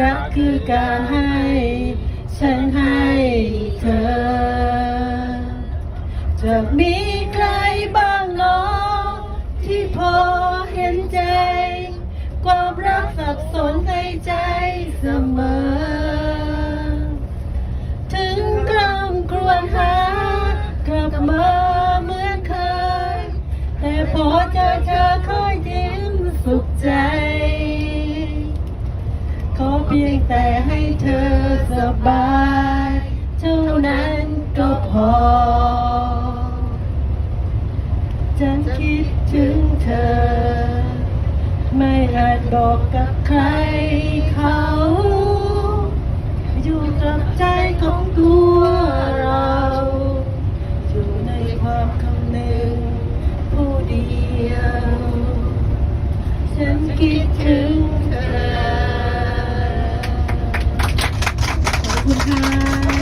รักคือการให้ ฉันให้เธอ จะมีใครบ้างเนาะที่พอเห็นใจ ความรักสับสนในใจเสมอ ถึงกลางครวญหากลับมาเหมือนเคย แต่พอเจอเธอค่อยยิ้มสุขใจ พียงแต่ให้เธอสบาย เท่านั้นก็พอ ฉันคิดถึงเธอ ไม่อาจบอกกับใครเขา อยู่กับใจของตัวเรา อยู่ในความ คุณค่ะ